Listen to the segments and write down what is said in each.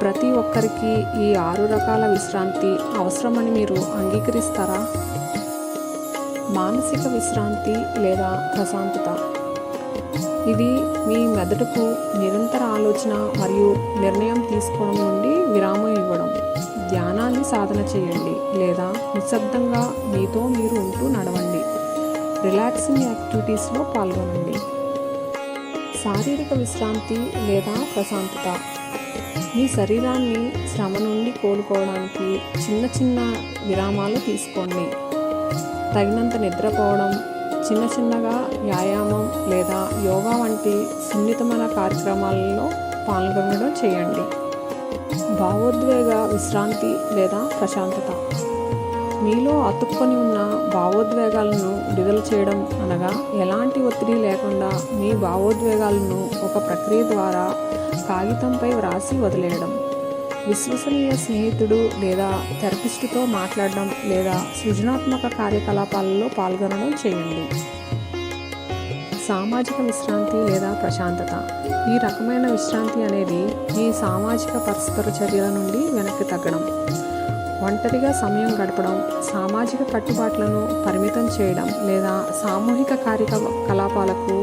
ప్రతి ఒక్కరికి ఈ ఆరు రకాల విశ్రాంతి అవసరమని మీరు అంగీకరిస్తారా? మానసిక విశ్రాంతి లేదా ప్రశాంతత? ఇది మీ మెదడుకు నిరంతర ఆలోచన మరియు నిర్ణయం తీసుకోవడం నుండి విరామం ఇవ్వడం. ధ్యానాన్ని సాధన చేయండి లేదా నిశ్శబ్దంగా మీతో మీరు ఉంటూ నడవండి. రిలాక్సింగ్ యాక్టివిటీస్లో పాల్గొనండి. శారీరక విశ్రాంతి లేదా ప్రశాంతత? మీ శరీరాన్ని శ్రమ నుండి కోలుకోవడానికి చిన్న చిన్న విరామాలు తీసుకోండి. తగినంత నిద్రపోవడం చిన్న చిన్నగా వ్యాయామం లేదా యోగా వంటి సున్నితమైన కార్యక్రమాలలో పాల్గొనడం చేయండి. భావోద్వేగ విశ్రాంతి లేదా ప్రశాంతత. మీలో అతుక్కొని ఉన్న భావోద్వేగాలను విడుదల చేయడం అనగా ఎలాంటి ఒత్తిడి లేకుండా మీ భావోద్వేగాలను ఒక ప్రక్రియ ద్వారా కాగితంపై వ్రాసి వదిలేయడం. విశ్వసనీయ స్నేహితుడు లేదా థెరపిస్టుతో మాట్లాడడం లేదా సృజనాత్మక కార్యకలాపాలలో పాల్గొనడం చేయండి. సామాజిక విశ్రాంతి లేదా ప్రశాంతత. ఈ రకమైన విశ్రాంతి అనేది మీ సామాజిక పరస్పర చర్యల నుండి వెనక్కి తగ్గడం. ఒంటరిగా సమయం గడపడం సామాజిక కట్టుబాట్లను పరిమితం చేయడం లేదా సామూహిక కార్యకలాపాలకు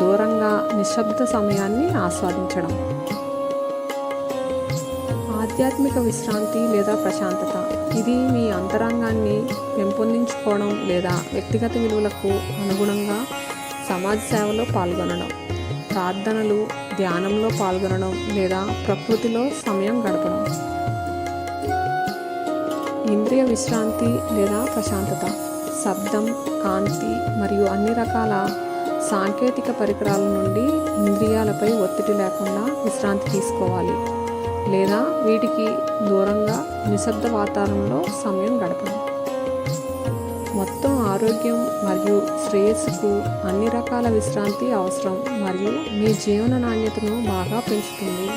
దూరంగా నిశ్శబ్ద సమయాన్ని ఆస్వాదించడం. ఆధ్యాత్మిక విశ్రాంతి లేదా ప్రశాంతత. ఇది మీ అంతరంగాన్ని పెంపొందించుకోవడం లేదా వ్యక్తిగత విలువలకు అనుగుణంగా సమాజ సేవలో పాల్గొనడం ప్రార్థనలు ధ్యానంలో పాల్గొనడం లేదా ప్రకృతిలో సమయం గడపడం. ఇంద్రియ విశ్రాంతి లేదా ప్రశాంతత శబ్దం కాంతి మరియు అన్ని రకాల సాంకేతిక పరికరాల నుండి ఇంద్రియాలపై ఒత్తిడి లేకుండా విశ్రాంతి తీసుకోవాలి లేదా వీటికి దూరంగా నిశ్శబ్ద వాతావరణంలో సమయం గడపడం. మొత్తం ఆరోగ్యం మరియు శ్రేయస్సుకు అన్ని రకాల విశ్రాంతి అవసరం మరియు మీ జీవన నాణ్యతను బాగా పెంచుతుంది.